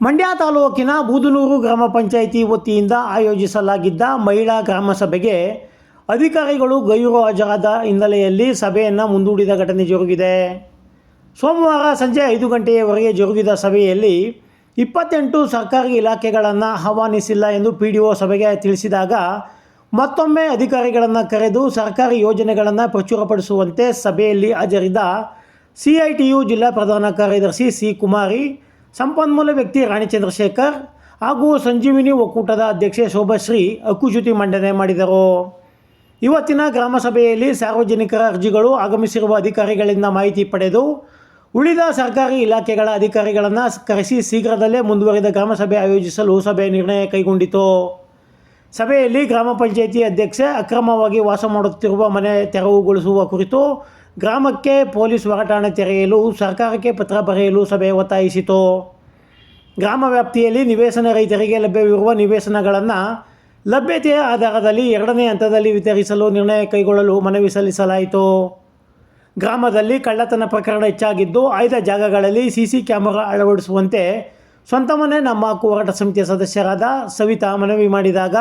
ಮಂಡ್ಯ ತಾಲೂಕಿನ ಬೂದನೂರು ಗ್ರಾಮ ಪಂಚಾಯಿತಿ ವತಿಯಿಂದ ಆಯೋಜಿಸಲಾಗಿದ್ದ ಮಹಿಳಾ ಗ್ರಾಮ ಸಭೆಗೆ ಅಧಿಕಾರಿಗಳು ಗೈರು ಹಾಜರಾದ ಹಿನ್ನೆಲೆಯಲ್ಲಿ ಸಭೆಯನ್ನು ಮುಂದೂಡಿದ ಘಟನೆ ಜರುಗಿದೆ. ಸೋಮವಾರ ಸಂಜೆ ಐದು ಗಂಟೆಯವರೆಗೆ ಜರುಗಿದ ಸಭೆಯಲ್ಲಿ ಇಪ್ಪತ್ತೆಂಟು ಸರ್ಕಾರಿ ಇಲಾಖೆಗಳನ್ನು ಆಹ್ವಾನಿಸಿಲ್ಲ ಎಂದು ಪಿ ಡಿ ಒ ಸಭೆಗೆ ತಿಳಿಸಿದಾಗ ಮತ್ತೊಮ್ಮೆ ಅಧಿಕಾರಿಗಳನ್ನು ಕರೆದು ಸರ್ಕಾರಿ ಯೋಜನೆಗಳನ್ನು ಪ್ರಚುರಪಡಿಸುವಂತೆ ಸಭೆಯಲ್ಲಿ ಹಾಜರಿದ್ದ ಸಿ ಐ ಟಿ ಯು ಜಿಲ್ಲಾ ಪ್ರಧಾನ ಕಾರ್ಯದರ್ಶಿ ಸಿ ಕುಮಾರಿ ಸಂಪನ್ಮೂಲ ವ್ಯಕ್ತಿ ರಾಣಿ ಚಂದ್ರಶೇಖರ್ ಹಾಗೂ ಸಂಜೀವಿನಿ ಒಕ್ಕೂಟದ ಅಧ್ಯಕ್ಷೆ ಶೋಭಶ್ರೀ ಹಕ್ಕುಚ್ಯುತಿ ಮಂಡನೆ ಮಾಡಿದರು. ಇವತ್ತಿನ ಗ್ರಾಮ ಸಭೆಯಲ್ಲಿ ಸಾರ್ವಜನಿಕರ ಅರ್ಜಿಗಳು ಆಗಮಿಸಿರುವ ಅಧಿಕಾರಿಗಳಿಂದ ಮಾಹಿತಿ ಪಡೆದು ಉಳಿದ ಸರ್ಕಾರಿ ಇಲಾಖೆಗಳ ಅಧಿಕಾರಿಗಳನ್ನು ಕರೆಸಿ ಶೀಘ್ರದಲ್ಲೇ ಮುಂದುವರಿದ ಗ್ರಾಮ ಸಭೆ ಆಯೋಜಿಸಲು ಸಭೆ ನಿರ್ಣಯ ಕೈಗೊಂಡಿತು. ಸಭೆಯಲ್ಲಿ ಗ್ರಾಮ ಪಂಚಾಯಿತಿ ಅಧ್ಯಕ್ಷೆ ಅಕ್ರಮವಾಗಿ ವಾಸ ಮಾಡುತ್ತಿರುವ ಮನೆ ತೆರವುಗೊಳಿಸುವ ಕುರಿತು ಗ್ರಾಮಕ್ಕೆ ಪೊಲೀಸ್ ಹೊರಟಾಣೆ ತೆರೆಯಲು, ಸರ್ಕಾರಕ್ಕೆ ಪತ್ರ ಬರೆಯಲು ಸಭೆ ಒತ್ತಾಯಿಸಿತು. ಗ್ರಾಮ ವ್ಯಾಪ್ತಿಯಲ್ಲಿ ನಿವೇಶನ ರೈತರಿಗೆ ಲಭ್ಯವಿರುವ ನಿವೇಶನಗಳನ್ನು ಲಭ್ಯತೆಯ ಆಧಾರದಲ್ಲಿ ಎರಡನೇ ಹಂತದಲ್ಲಿ ವಿತರಿಸಲು ನಿರ್ಣಯ ಕೈಗೊಳ್ಳಲು ಮನವಿ ಸಲ್ಲಿಸಲಾಯಿತು. ಗ್ರಾಮದಲ್ಲಿ ಕಳ್ಳತನ ಪ್ರಕರಣ ಹೆಚ್ಚಾಗಿದ್ದು, ಆಯ್ದ ಜಾಗಗಳಲ್ಲಿ ಸಿ ಸಿ ಕ್ಯಾಮೆರಾ ಅಳವಡಿಸುವಂತೆ ಸ್ವಂತ ಮನೆ ನಮ್ಮ ಹೋರಾಟ ಸಮಿತಿಯ ಸದಸ್ಯರಾದ ಸವಿತಾ ಮನವಿ ಮಾಡಿದಾಗ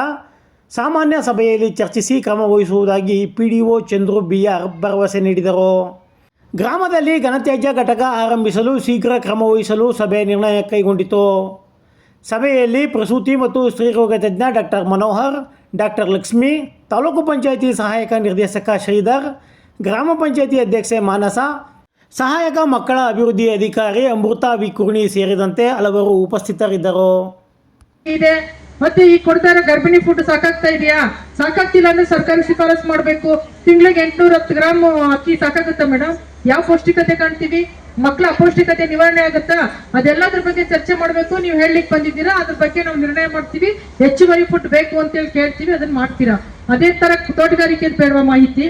ಸಾಮಾನ್ಯ ಸಭೆಯಲ್ಲಿ ಚರ್ಚಿಸಿ ಕ್ರಮ ವಹಿಸುವುದಾಗಿ P D O Chandru B R ಭರವಸೆ ನೀಡಿದರು. ಗ್ರಾಮದಲ್ಲಿ ಘನತ್ಯಾಜ್ಯ ಘಟಕ ಆರಂಭಿಸಲು ಶೀಘ್ರ ಕ್ರಮ ವಹಿಸಲು ಸಭೆ ನಿರ್ಣಯ ಕೈಗೊಂಡಿತು. ಸಭೆಯಲ್ಲಿ ಪ್ರಸೂತಿ ಮತ್ತು ಸ್ತ್ರೀರೋಗ ತಜ್ಞ ಡಾಕ್ಟರ್ ಮನೋಹರ್ ಡಾಕ್ಟರ್ ಲಕ್ಷ್ಮಿ, ತಾಲೂಕು ಪಂಚಾಯಿತಿ ಸಹಾಯಕ ನಿರ್ದೇಶಕ ಶ್ರೀಧರ್, ಗ್ರಾಮ ಪಂಚಾಯಿತಿ ಅಧ್ಯಕ್ಷೆ ಮಾನಸ, ಸಹಾಯಕ ಮಕ್ಕಳ ಅಭಿವೃದ್ಧಿ ಅಧಿಕಾರಿ ಅಮೃತ ವಿ ಕುರ್ಣಿ ಸೇರಿದಂತೆ ಹಲವರು ಉಪಸ್ಥಿತರಿದ್ದರು. ಮತ್ತೆ ಈ ಕೊಡ್ತಾ ಇರೋ ಗರ್ಭಿಣಿ ಫುಡ್ ಸಾಕಾಗ್ತಾ ಇದೆಯಾ? ಸಾಕಾಗ್ತಿಲ್ಲ ಅಂದ್ರೆ ಸರ್ಕಾರ ಶಿಫಾರಸ್ ಮಾಡ್ಬೇಕು. ತಿಂಗಳಿಗೆ ಎಂಟ್ನೂರ ಹತ್ತು ಗ್ರಾಮ್ ಅಕ್ಕಿ ಸಾಕಾಗುತ್ತಾ ಮೇಡಮ್ ಯಾವ ಪೌಷ್ಟಿಕತೆ ಕಾಣ್ತೀವಿ? ಮಕ್ಕಳ ಅಪೌಷ್ಟಿಕತೆ ನಿವಾರಣೆ ಆಗುತ್ತಾ? ಅದೆಲ್ಲದ್ರ ಬಗ್ಗೆ ಚರ್ಚೆ ಮಾಡ್ಬೇಕು. ನೀವು ಹೇಳಲಿಕ್ಕೆ ಬಂದಿದ್ದೀರಾ? ಅದ್ರ ಬಗ್ಗೆ ನಾವು ನಿರ್ಣಯ ಮಾಡ್ತೀವಿ. ಹೆಚ್ಚುವರಿ ಫುಡ್ ಬೇಕು ಅಂತ ಹೇಳಿ ಕೇಳ್ತೀವಿ. ಅದನ್ನ ಮಾಡ್ತೀರಾ? ಅದೇ ತರ ತೋಟಗಾರಿಕೆ ಬೇಡವಾ ಮಾಹಿತಿ?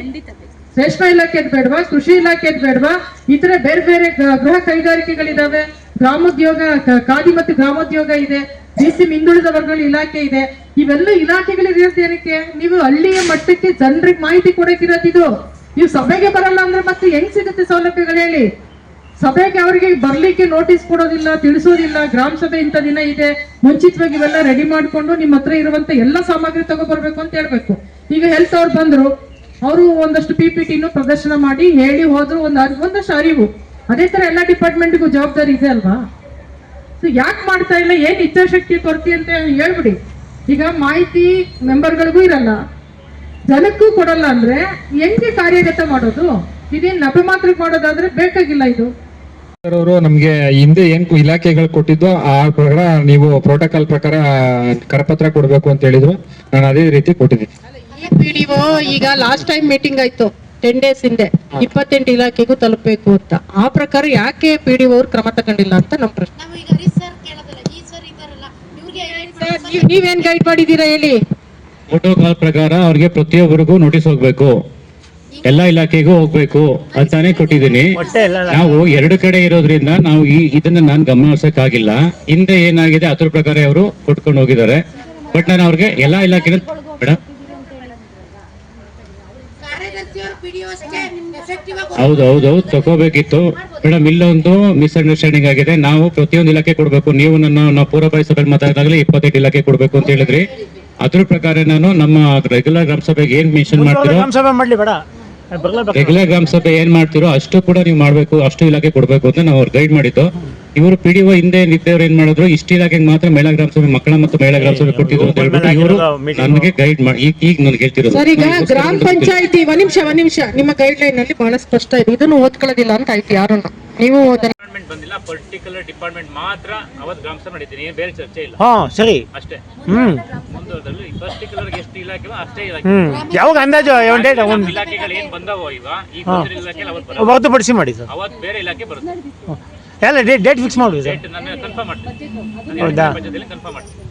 ರೇಷ್ಮೆ ಇಲಾಖೆದ್ ಬೇಡವಾ? ಕೃಷಿ ಇಲಾಖೆದ್ ಬೇಡವಾ? ಈ ತರ ಬೇರೆ ಬೇರೆ ಗೃಹ ಕೈಗಾರಿಕೆಗಳಿದಾವೆ. ಗ್ರಾಮೋದ್ಯೋಗ ಖಾದಿ ಮತ್ತು ಗ್ರಾಮೋದ್ಯೋಗ ಇದೆ. ಬಿಸಿ ಹಿಂದುಳಿದ ವರ್ಗಗಳ ಇಲಾಖೆ ಇದೆ. ಇವೆಲ್ಲ ಇಲಾಖೆಗಳಿರೋದು ಏನಕ್ಕೆ? ನೀವು ಹಳ್ಳಿಯ ಮಟ್ಟಕ್ಕೆ ಜನರಿಗೆ ಮಾಹಿತಿ ಕೊಡಕ್ಕಿರೋದು ಇದು. ನೀವು ಸಭೆಗೆ ಬರಲ್ಲ ಅಂದ್ರೆ ಮತ್ತೆ ಹೆಂಗ್ ಸಿಗುತ್ತೆ ಸೌಲಭ್ಯಗಳು ಹೇಳಿ? ಸಭೆಗೆ ಅವರಿಗೆ ಬರ್ಲಿಕ್ಕೆ ನೋಟಿಸ್ ಕೊಡೋದಿಲ್ಲ, ತಿಳಿಸೋದಿಲ್ಲ. ಗ್ರಾಮ ಸಭೆ ಇಂಥ ದಿನ ಇದೆ. ಮುಂಚಿತವಾಗಿ ಇವೆಲ್ಲ ರೆಡಿ ಮಾಡ್ಕೊಂಡು ನಿಮ್ಮ ಹತ್ರ ಇರುವಂತ ಎಲ್ಲ ಸಾಮಗ್ರಿ ತಗೋಬರ್ಬೇಕು ಅಂತ ಹೇಳ್ಬೇಕು. ಈಗ ಹೆಲ್ತ್ ಅವ್ರು ಬಂದ್ರು. ಅವರು ಒಂದಷ್ಟು ಪಿ ಪಿ ಪ್ರದರ್ಶನ ಮಾಡಿ ಹೇಳಿ ಹೋದ್ರು. ಒಂದ್ ಒಂದಷ್ಟು ಅರಿವು. ಅದೇ ತರ ಎಲ್ಲ ಡಿಪಾರ್ಟ್ಮೆಂಟ್ಗೂ ಜವಾಬ್ದಾರಿ ಇದೆ ಅಲ್ವಾ? ಸೊ ಯಾಕೆ ಮಾಡ್ತಾ ಇಲ್ಲ ಏನ್ ಇಚ್ಛಾಶಕ್ತಿ ಕೊರತೆ ಅಂತ ಹೇಳ್ಬಿಡಿ. ಈಗ ಮಾಹಿತಿ ಮೆಂಬರ್ಗಳಿಗೂ ಇರಲ್ಲ. ಜನಕ್ಕೂ ಕೊಡಲ್ಲ ಅಂದ್ರೆ ಹೆಂಗೆ ಕಾರ್ಯಗತ ಮಾಡೋದು? ಇದೇನ್ ನಪೆ ಮಾತ್ರ ಮಾಡೋದಾದ್ರೆ ಬೇಕಾಗಿಲ್ಲ ಇದು. ಅವರು ನಮ್ಗೆ ಹಿಂದೆ ಏನ್ ಇಲಾಖೆಗಳು ಕೊಟ್ಟಿದ್ದು ಆ ಪ್ರಕಾರ ನೀವು ಪ್ರೋಟೋಕಾಲ್ ಪ್ರಕಾರ ಕರಪತ್ರ ಕೊಡ್ಬೇಕು ಅಂತ ಹೇಳಿದ್ರು. ನಾನು ಅದೇ ರೀತಿ ಕೊಟ್ಟಿದ್ದೀನಿ. ಪಿಡಿಒ ಈಗ ಲಾಸ್ಟ್ ಟೈಮ್ ಮೀಟಿಂಗ್ ಆಯ್ತು. ಟೆನ್ ಡೇಸ್ ಹಿಂದೆ. ಇಪ್ಪತ್ತೆಂಟು ಇಲಾಖೆಗೂ ತಲುಪಬೇಕು ಅಂತ. ಆ ಪ್ರಕಾರ ಯಾಕೆ ಪಿಡಿಒ ಅವ್ರು ಕ್ರಮ ತಗೊಂಡಿಲ್ಲ ಅಂತ ನಮ್ಮ ಪ್ರಶ್ನೆ ನಾವು ಈಗ ಹರೀಶ್ ಸರ್ ಕೇಳೋದಲ್ಲ ಈ ಸರ್ ಇದಾರಲ್ಲ ಇವ್ರಿಗೆ ಸರ್, ನೀವ್- ನೀವೇನ್ ಗೈಡ್ ಮಾಡಿದ್ದೀರಾ ಹೇಳಿ? ಪ್ರೋಟೋಕಾಲ್ ಪ್ರಕಾರ ಅವ್ರಿಗೆ ಪ್ರತಿಯೊಬ್ಬರಿಗೂ ನೋಟಿಸ್ ಹೋಗ್ಬೇಕು. ಎಲ್ಲಾ ಇಲಾಖೆಗೂ ಹೋಗ್ಬೇಕು ಅಂತಾನೆ ಕೊಟ್ಟಿದ್ದೀನಿ. ನಾವು ಎರಡು ಕಡೆ ಇರೋದ್ರಿಂದ ನಾವು ಈ ಇದನ್ನ ನಾನು ಗಮನಿಸಕ್ ಆಗಿಲ್ಲ ಹಿಂದೆ ಏನಾಗಿದೆ ಅದ್ರ ಪ್ರಕಾರ ಅವರು ಕೊಟ್ಕೊಂಡು ಹೋಗಿದ್ದಾರೆ. ಬಟ್ ನಾನು ಅವ್ರಿಗೆ ಎಲ್ಲಾ ಇಲಾಖೆ ಮೇಡಮ್ ಕಾರ್ಯದರ್ಶಿಯವರು ಪಿಡಿಒ ಅಷ್ಟೇ ಎಫೆಕ್ಟಿವ್ ಆಗಿ ಹೌದು ಹೌದು ಹೌದು ತಗೋಬೇಕಿತ್ತು. ಮೇಡಮ್ ಇಲ್ಲೊಂದು ಮಿಸ್ಅಂಡರ್ಸ್ಟ್ಯಾಂಡಿಂಗ್ ಆಗಿದೆ. ನಾವು ಪ್ರತಿಯೊಂದು ಇಲಾಖೆ ಕೊಡಬೇಕು. ನೀವು ನನ್ನ ನಾವು ಪೂರ್ವಭಾವಿ ಸಭೆಯಲ್ಲಿ ಮಾತಾಡಿದಾಗಲೇ ಇಪ್ಪತ್ತೈದು ಇಲಾಖೆ ಕೊಡಬೇಕು ಅಂತ ಹೇಳಿದ್ರಿ. ಅದ್ರ ಪ್ರಕಾರ ನಾನು ನಮ್ಮ ರೆಗ್ಯುಲರ್ ಗ್ರಾಮ ಸಭೆಗೆ ಏನ್ ಮಿಷನ್ ಮಾಡ್ತೀರೋ ಗ್ರಾಮ ಸಭೆ ಮಾಡಲಿ ಬೇಡ. ಬರಲೇಬೇಕು ರೆಗ್ಯುಲರ್ ಗ್ರಾಮ ಸಭೆ ಏನ್ ಮಾಡ್ತಿರೋ ಅಷ್ಟು ಕೂಡ ನೀವು ಮಾಡಬೇಕು ಅಷ್ಟು ಇಲಾಖೆ ಕೊಡಬೇಕು ಅಂತ ನಾವು ಗೈಡ್ ಮಾಡಿದ್ದು. ಇವರು ಪಿ ಡಿ ಒ ಹಿಂದೆ ಇದ್ದವರು ಏನ್ ಮಾಡಿದ್ರು? ಇಷ್ಟು ಇಲಾಖೆ ಮಾತ್ರ ಮಹಿಳಾ ಗ್ರಾಮ ಸಭೆ ಮಕ್ಕಳ ಮತ್ತು ಮಹಿಳಾ ಗ್ರಾಮ ಸಭೆ ಕೊಟ್ಟಿದ್ರು ಅಂತ ಹೇಳ್ಬಿಟ್ಟು ಇವರು ನನಗೆ ಗೈಡ್ ಮಾಡಿ ಈಗ ಈಗ ನನ್ಗೆ ಹೇಳ್ತಿರೋದು. ಸರ್ ಈಗ ಗ್ರಾಮ ಪಂಚಾಯತಿ ಒಂದ್ ನಿಮಿಷ ಒಂದ್ ನಿಮಿಷ. ನಿಮ್ಮ ಗೈಡ್ ಲೈನ್ನಲ್ಲಿ ಬಹಳ ಸ್ಪಷ್ಟ ಇದೆ. ಇದನ್ನು ಓದ್ಕೊಳ್ಳೋದಿಲ್ಲ ಅಂತ ಆಯ್ತು ಯಾರನ್ನ. ನೀವು ಡಿಪಾರ್ಟ್ಮೆಂಟ್ ಬಂದಿಲ್ಲ. ಪರ್ಟಿಕ್ಯುಲರ್ ಡಿಪಾರ್ಟ್ಮೆಂಟ್ ಮಾತ್ರ ಅವತ್ತು ಗ್ರಾಮ ಸಭೆ ನಡೀತೀನಿ. ಏನ್ ಬೇರೆ ಚರ್ಚೆ ಇಲ್ಲ. ಹಾ ಸರಿ. ಅಷ್ಟೇ. ಹ್ಮ್. ಮುಂದುವರೆದಲ್ಲಿ ಪರ್ಟಿಕ್ಯುಲರ್ ಎಷ್ಟು ಇಲಾಖೆ ಅಷ್ಟೇ ಇಲಾಖೆ. ಹ್ಮ್. ಯಾವಾಗ ಅಂದಾಜು ಒಂದು ಡೇಟ್ ಒಂದು ಇಲಾಖೆಗಳು ಏನು ಬಂದವೋ ಈಗ ಈ ಬಂದಿರೋ ಇಲಾಖೆ ಅವತ್ತು ಹೊರತುಪಡಿಸಿ ಮಾಡಿ ಸರ್ ಅವತ್ತು ಬೇರೆ ಇಲಾಖೆ ಬರುತ್ತೆ. ಎಲ್ಲ ಡೇಟ್ ಡೇಟ್ ಫಿಕ್ಸ್ ಮಾಡೋದು ಸರ್ ಡೇಟ್ ಕನ್ಫರ್ಮ್ ಮಾಡ್ತೀನಿ. ಹೌದಾ? ಪಂಚಾಯತಿಯಲ್ಲಿ ಕನ್ಫರ್ಮ್ ಮಾಡ್ತೀನಿ.